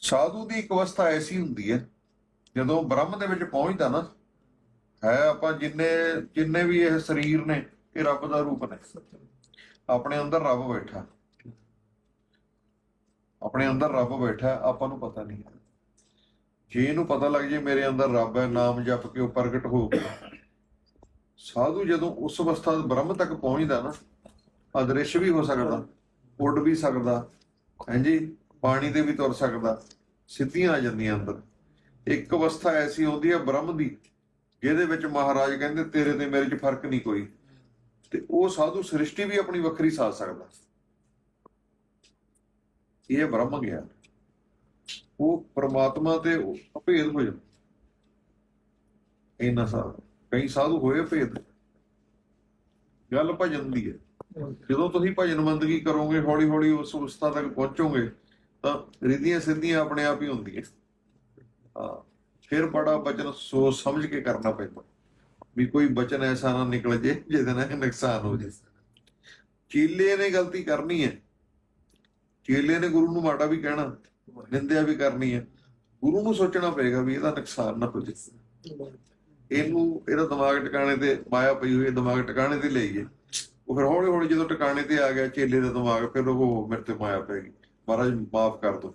ਸਾਧੂ ਦੀ ਇੱਕ ਅਵਸਥਾ ਐਸੀ ਹੁੰਦੀ ਹੈ, ਜਦੋਂ ਬ੍ਰਹਮ ਦੇ ਵਿੱਚ ਪਹੁੰਚਦਾ ਨਾ, ਹੈ ਆਪਾਂ ਜਿੰਨੇ ਜਿੰਨੇ ਵੀ ਇਹ ਸਰੀਰ ਨੇ, ਇਹ ਰੱਬ ਦਾ ਰੂਪ ਨੇ, ਆਪਣੇ ਅੰਦਰ ਰੱਬ ਬੈਠਾ। ਆਪਣੇ ਅੰਦਰ ਰੱਬ ਬੈਠਾ, ਆਪਾਂ ਨੂੰ ਪਤਾ ਨਹੀਂ ਹੈ। ਜੇ ਇਹਨੂੰ ਪਤਾ ਲੱਗ ਜੇ ਮੇਰੇ ਅੰਦਰ ਰੱਬ ਹੈ, ਨਾਮ ਜਪ ਕੇ ਉਹ ਪ੍ਰਗਟ ਹੋ ਗਿਆ। ਸਾਧੂ ਜਦੋਂ ਉਸ ਅਵਸਥਾ ਬ੍ਰਹਮ ਤੱਕ ਪਹੁੰਚਦਾ ਨਾ, ਅਦ੍ਰਿਸ਼ ਵੀ ਹੋ ਸਕਦਾ, ਉੱਡ ਵੀ ਸਕਦਾ ਹਾਂਜੀ ਪਾਣੀ ਤੇ ਵੀ ਤੁਰ ਸਕਦਾ, ਸਿੱਧੀਆਂ ਆ ਜਾਂਦੀਆਂ ਅੰਦਰ। ਇੱਕ ਅਵਸਥਾ ਐਸੀ ਹੁੰਦੀ ਹੈ ਬ੍ਰਹਮ ਦੀ, ਜਿਹਦੇ ਵਿੱਚ ਮਹਾਰਾਜ ਕਹਿੰਦੇ, ਤੇਰੇ ਤੇ ਮੇਰੇ 'ਚ ਫ਼ਰਕ ਨਹੀਂ ਕੋਈ। ਤੇ ਉਹ ਸਾਧੂ ਸ੍ਰਿਸ਼ਟੀ ਵੀ ਆਪਣੀ ਵੱਖਰੀ ਸਾਧ ਸਕਦਾ। ਇਹ ਬ੍ਰਹਮ ਗਿਆ। ਉਹ ਪ੍ਰਮਾਤਮਾ ਤੇ ਅਭੇਦ ਹੋ ਜਾਂਦਾ। ਇਹਨਾਂ ਸਾਧ, ਕਈ ਸਾਧੂ ਹੋਏ ਭੇਦ। ਗੱਲ ਭਜਨ ਦੀ ਹੈ। ਜਦੋਂ ਤੁਸੀਂ ਭਜਨ ਬੰਦਗੀ ਕਰੋਗੇ ਹੌਲੀ ਹੌਲੀ ਉਸ ਅਵਸਥਾ ਤੱਕ ਪਹੁੰਚੋਗੇ ਤਾਂ ਰਿਧੀਆਂ ਸਿੱਧੀਆਂ ਆਪਣੇ ਆਪ ਹੀ ਹੁੰਦੀਆਂ। ਹਾਂ, ਫਿਰ ਬੜਾ ਬਚਨ ਸੋਚ ਸਮਝ ਕੇ ਕਰਨਾ ਪੈਂਦਾ। ਵੀ ਕੋਈ ਬਚਨ ਐਸਾ ਨਾ ਨਿਕਲ ਜੇ ਜਿਹਦੇ ਨਾਲ ਨੁਕਸਾਨ ਹੋ ਜੇ। ਚੀਲੇ ਨੇ ਗਲਤੀ ਕਰਨੀ ਹੈ। ਚੇਲੇ ਨੇ ਗੁਰੂ ਨੂੰ ਮਾੜਾ ਵੀ ਕਹਿਣਾ, ਨਿੰਦਿਆ ਵੀ ਕਰਨੀ ਹੈ। ਗੁਰੂ ਨੂੰ ਸੋਚਣਾ ਪਏਗਾ ਵੀ ਇਹਦਾ ਨੁਕਸਾਨ ਨਾ ਹੋ ਜੇ। ਇਹਨੂੰ ਇਹਦਾ ਦਿਮਾਗ ਟਿਕਾਣੇ ਤੇ ਮਾਇਆ ਪਈ ਹੋਈ ਹੈ, ਦਿਮਾਗ ਟਿਕਾਣੇ ਤੇ ਲਈਏ ਉਹ ਫਿਰ ਹੌਲੀ ਹੌਲੀ ਜਦੋਂ ਟਿਕਾਣੇ ਤੇ ਆ ਗਿਆ, ਚੇਲੇ ਦਾ ਦਿਮਾਗ ਫਿਰ ਉਹ ਮੇਰੇ ਤੇ ਮਾਇਆ ਪੈ ਗਈ। ਮਹਾਰਾਜ ਮਾਫ ਕਰ ਦਿਓ।